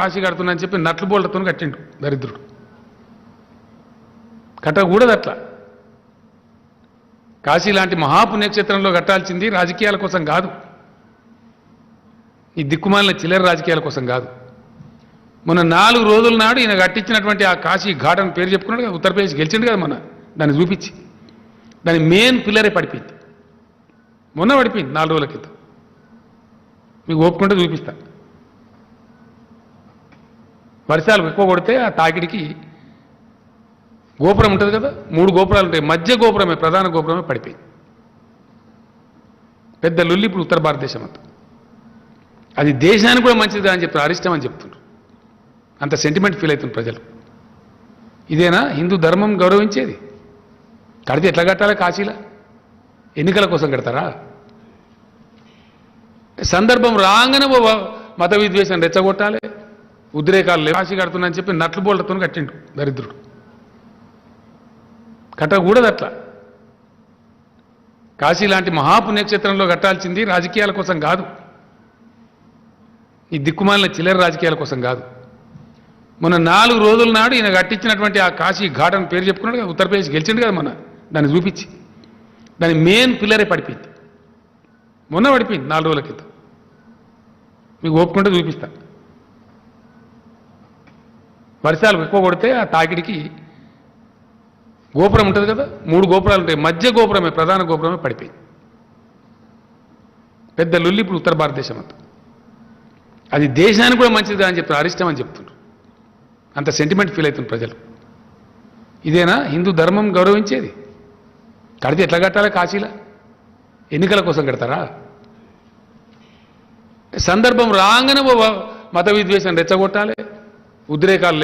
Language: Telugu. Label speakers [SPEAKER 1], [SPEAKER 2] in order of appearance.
[SPEAKER 1] కాశీ కడుతున్నా చెప్పి నట్లు బోళ్ళతో కట్టిండు దరిద్రుడు. కట్టకూడదు అట్లా. కాశీ లాంటి మహాపుణ్యక్షేత్రంలో కట్టాల్సింది రాజకీయాల కోసం కాదు. ఈ దిక్కుమాలిన చిల్లర రాజకీయాల కోసం కాదు. మొన్న నాలుగు రోజుల నాడు ఈయన కట్టించినటువంటి ఆ కాశీ ఘాట్ అని పేరు చెప్పుకున్నాడు కదా ఉత్తరప్రదేశ్ గెలిచిండు కదా మొన్న దాన్ని చూపించి. దాని మెయిన్ పిల్లరే పడిపోయింది. మొన్న పడిపోయింది నాలుగు రోజుల క్రితం. మీకు ఒప్పుకుంటే చూపిస్తాను వర్షాలు ఎక్కువ కొడితే ఆ తాకిడికి గోపురం ఉంటుంది కదా మూడు గోపురాలు ఉంటాయి. మధ్య గోపురమే ప్రధాన గోపురమే పడిపోయింది. పెద్ద లొల్లి ఇప్పుడు ఉత్తర భారతదేశం అంతా. అది దేశానికి కూడా మంచిది అని చెప్తారు అరిష్టం అని చెప్తున్నారు. అంత సెంటిమెంట్ ఫీల్ అవుతుంది ప్రజలు. ఇదేనా? హిందూ ధర్మం గౌరవించేది? కడితే ఎట్లా కట్టాలి కాశీలా? ఎన్నికల కోసం కడతారా? సందర్భం రాగానే మత విద్వేషం రెచ్చగొట్టాలి. ఉద్రేకాలు లేవు. కాశీ కడుతున్నా అని చెప్పి నట్లు బోళ్ళతో కట్టిండు దరిద్రుడు. కట్టకూడదు అట్లా. కాశీ లాంటి మహాపుణ్యక్షేత్రంలో కట్టాల్సింది రాజకీయాల కోసం కాదు. ఈ దిక్కుమాలిన చిల్లర రాజకీయాల కోసం కాదు. మొన్న నాలుగు రోజుల నాడు ఈయన కట్టించినటువంటి ఆ కాశీ ఘాట్ అని పేరు చెప్పుకున్నాడు కదా ఉత్తరప్రదేశ్ గెలిచిండు కదా మొన్న. దాన్ని చూపించి. దాని మెయిన్ పిల్లరే పడిపోయింది. మొన్న పడిపోయింది నాలుగు రోజుల క్రితం. మీకు ఒప్పుకుంటే చూపిస్తాను వర్షాలు ఎక్కువ కొడితే ఆ తాకిడికి గోపురం ఉంటుంది కదా మూడు గోపురాలు ఉంటాయి. మధ్య గోపురమే ప్రధాన గోపురమే పడిపోయింది. పెద్ద లొల్లి ఇప్పుడు ఉత్తర భారతదేశం అంతా. అది దేశానికి కూడా మంచిది అని చెప్తున్నారు అరిష్టం అని చెప్తున్నారు. అంత సెంటిమెంట్ ఫీల్ అవుతుంది ప్రజలు. ఇదేనా? హిందూ ధర్మం గౌరవించేది? కడితే ఎట్లా కట్టాలి కాశీలా? ఎన్నికల కోసం కడతారా? సందర్భం రాగానే మత విద్వేషం రెచ్చగొట్టాలి. ఉద్రేకాలు